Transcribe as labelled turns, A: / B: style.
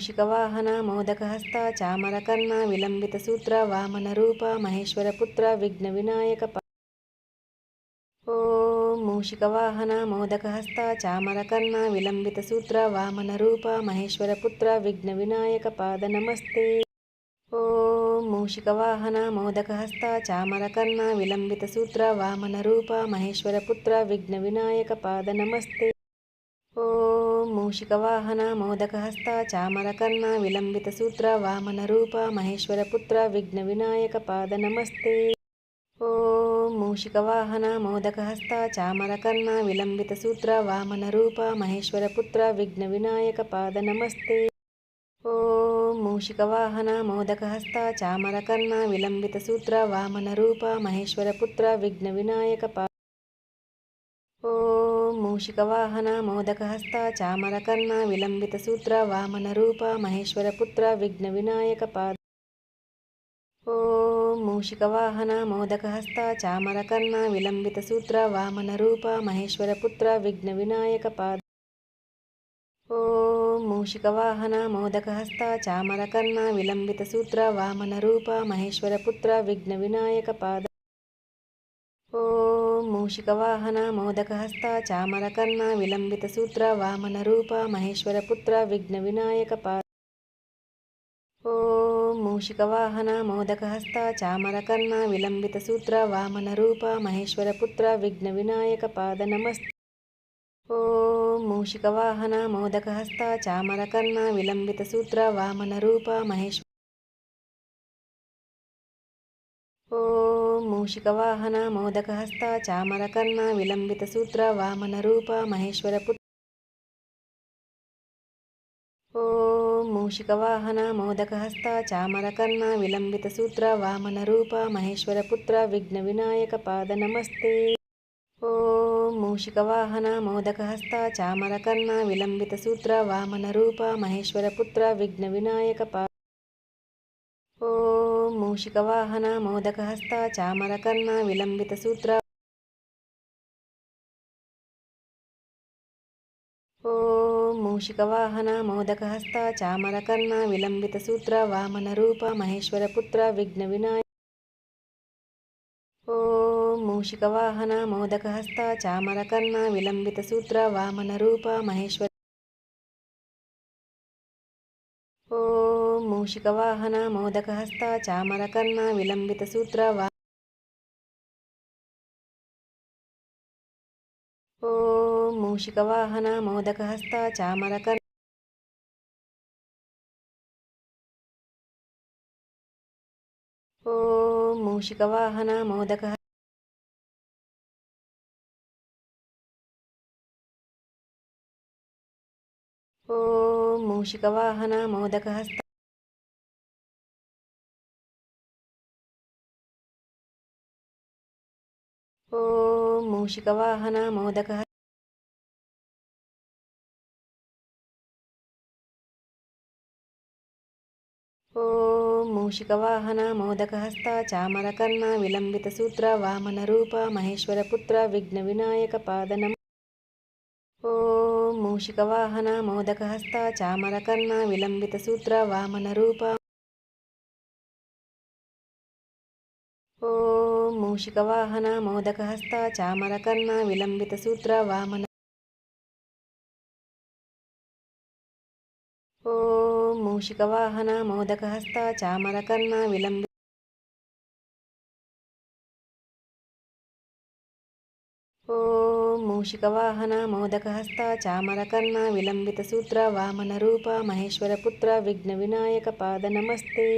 A: మూషికవాహన మోదకహస్త చామరకర్ణ విలంబితసూత్ర వామనరూప మహేశ్వరపుత్ర విఘ్న వినాయక ఓం మూషికవాహన మోదకహస్త చామరకర్ణ విలంబితసూత్ర వామనరూప మహేశ్వరపుత్ర విఘ్న వినాయక పాద నమస్తే. ఓం మూషికవాహన మోదకహస్త చామరకర్ణ విలంబితసూత్ర వామనరూప మహేశ్వరపుత్ర విఘ్న వినాయక పాద నమస్తే. మూషికవాహన మోదకహస్త చామరకర్ణ విలంబిత సూత్ర విలంబితసూత్ర వామనరూప మహేశ్వరపుత్ర విఘ్న వినాయక పాద నమస్తే. ఓం మూషికవాహన మోదకహస్త చామరకర్ణ విలంబిత సూత్ర విలంబితసూత్ర వామనరూప మహేశ్వరపుత్ర విఘ్న వినాయక పాద నమస్తే. ఓం మూషికవాహన మోదకహస్త చామరకర్ణ విలంబిత సూత్ర విలంబితసూత్ర వామనరూప మహేశ్వరపుత్ర విఘ్న వినాయక పా మూషికవాహన మోదకహస్త చామరకర్ణ విలంబితసూత్ర వామనరూప మహేశ్వరపుత్ర విఘ్న వినాయక పాద ఓం మూషికవాహన మోదకహస్త చామరకర్ణ విలంబితసూత్ర వామనరూప మహేశ్వరపుత్ర విఘ్న వినాయక పాద ఓం మూషికవాహన మోదకహస్త చామరకర్ణ విలంబితసూత్ర వామనరూప మహేశ్వరపుత్ర విఘ్న వినాయక పాద మూషికవాహన మోదకహస్త చామరకర్ణ విలంబితసూత్ర వామనరూప మహేశ్వరపుత్ర విఘ్న వినాయక పాద ఓం మూషికవాహన మోదకహస్త చామరకర్ణ విలంబితసూత్ర వామనరూప మహేశ్వరపుత్ర విఘ్న వినాయక పాద నమస్తే ఓం మూషికవాహన మోదకహస్త చామరకర్ణ వామన రూప మహేశ్వర ఓ మూషికవాహన మోదకహస్త చామరకర్ణ విలంబితసూత్ర వామనరూప మహేశ్వరపుత్ర ఓం మూషికవాహన మోదకహస్త చామరకర్ణ విలంబితసూత్ర వామనరూప మహేశ్వరపుత్ర విఘ్న వినాయక పాద నమస్తే. ఓం మూషికవాహన మోదకహస్త చామరకర్ణ విలంబితసూత్ర వామనరూప మహేశ్వరపుత్ర విఘ్న వినాయక పా మూషికవాహన మోదకహస్త చామరకర్ణ విలంబితసూత్ర ఓం మూషికవాహన మోదకహస్త చామరకర్ణ రూప మహేశ్వర పుత్ర విఘ్న వినాయక ఓం మూషికవాహన మోదకహస్త చామరకర్ణ వామన రూప మహేశ్వర మూషికవాహన మోదకహస్త చామరకర్ణ విలంబితసూత్ర వా ఓం మూషికవాహన మోదకహస్త చామరకర్ణ ఓం మూషికవాహన మోదక ఓం మూషికవాహన మోదకహస్త మూషికవాహన మోదక ఓం మూషికవాహన మోదకహస్త చామరకర్ణ విలంబిత సూత్ర వామన రూప మహేశ్వరపుత్ర విఘ్న వినాయక పాదనం. ఓం మూషికవాహన మోదకహస్త చామరకర్ణ విలంబిత సూత్ర వామన రూప. ఓ మూషికవాహన మోదకహస్త చామరకర్ణ విలంబితసూత్ర వామన ఓం మూషికవాహన మోదకహస్త చామరకర్ణ విలంబి ఓం మూషికవాహన మోదకహస్త చామరకర్ణ విలంబితసూత్ర వామనరూప మహేశ్వరపుత్ర విఘ్న వినాయక పాద నమస్తే.